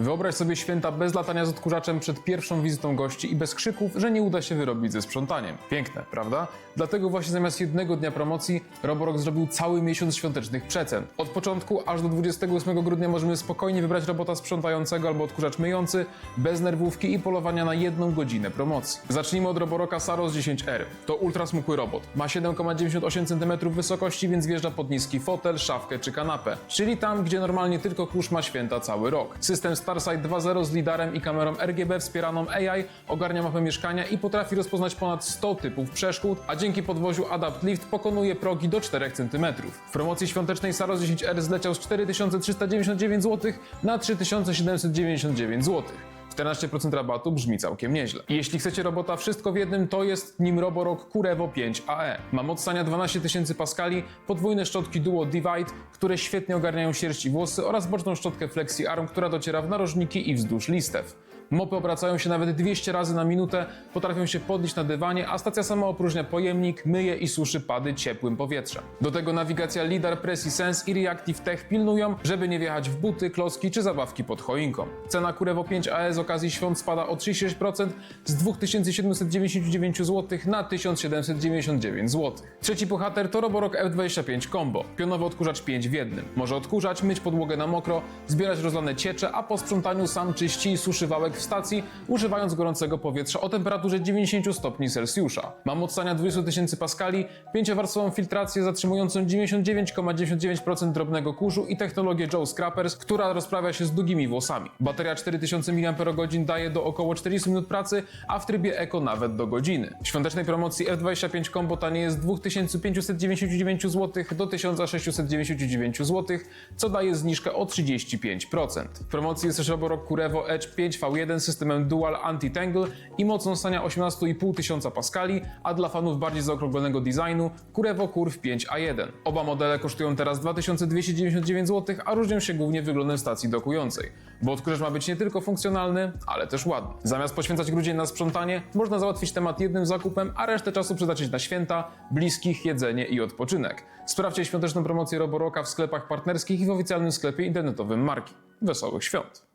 Wyobraź sobie święta bez latania z odkurzaczem przed pierwszą wizytą gości i bez krzyków, że nie uda się wyrobić ze sprzątaniem. Piękne, prawda? Dlatego właśnie zamiast jednego dnia promocji Roborock zrobił cały miesiąc świątecznych przecen. Od początku aż do 28 grudnia możemy spokojnie wybrać robota sprzątającego albo odkurzacz myjący, bez nerwówki i polowania na jedną godzinę promocji. Zacznijmy od Roborocka Saros 10R. To ultrasmukły robot. Ma 7,98 cm wysokości, więc wjeżdża pod niski fotel, szafkę czy kanapę. Czyli tam, gdzie normalnie tylko kurz ma święta cały rok. System Starsight 2.0 z lidarem i kamerą RGB wspieraną AI ogarnia mapę mieszkania i potrafi rozpoznać ponad 100 typów przeszkód, a dzięki podwoziu Adapt Lift pokonuje progi do 4 cm. W promocji świątecznej Saros 10R zleciał z 4399 zł na 3799 zł. 14% rabatu brzmi całkiem nieźle. I jeśli chcecie robota wszystko w jednym, to jest nim Roborock Kurevo 5 AE. Ma moc stania 12 tysięcy paskali, podwójne szczotki Duo Divide, które świetnie ogarniają sierść i włosy oraz boczną szczotkę Flexi Arm, która dociera w narożniki i wzdłuż listew. Mopy obracają się nawet 200 razy na minutę, potrafią się podnieść na dywanie, a stacja sama opróżnia pojemnik, myje i suszy pady ciepłym powietrzem. Do tego nawigacja LiDAR, Pressy Sense i Reactive Tech pilnują, żeby nie wjechać w buty, klocki czy zabawki pod choinką. Cena Kurevo 5 AE z okazji świąt spada o 36% z 2799 zł na 1799 zł. Trzeci bohater to Roborock F25 Combo. Pionowy odkurzacz 5 w jednym. Może odkurzać, myć podłogę na mokro, zbierać rozlane ciecze, a po sprzątaniu sam czyści i suszy wałek w stacji, używając gorącego powietrza o temperaturze 90 stopni Celsjusza. Ma moc stania 20 tysięcy paskali, pięciowarstwową filtrację zatrzymującą 99,99% drobnego kurzu i technologię Joe Scrappers, która rozprawia się z długimi włosami. Bateria 4000 mAh daje do około 40 minut pracy, a w trybie Eco nawet do godziny. W świątecznej promocji F25 Combo tanieje z 2599 zł do 1699 zł, co daje zniżkę o 35%. W promocji jest też Roborock Kurevo Edge 5V1 z systemem Dual Anti-Tangle i mocą stania 18,5 tysiąca paskali, a dla fanów bardziej zaokrąglonego designu Kurevo Curve 5A1. Oba modele kosztują teraz 2299 zł, a różnią się głównie wyglądem stacji dokującej, bo odkurzacz ma być nie tylko funkcjonalny, ale też ładny. Zamiast poświęcać grudzień na sprzątanie, można załatwić temat jednym zakupem, a resztę czasu przeznaczyć na święta, bliskich, jedzenie i odpoczynek. Sprawdźcie świąteczną promocję Roborocka w sklepach partnerskich i w oficjalnym sklepie internetowym marki. Wesołych świąt!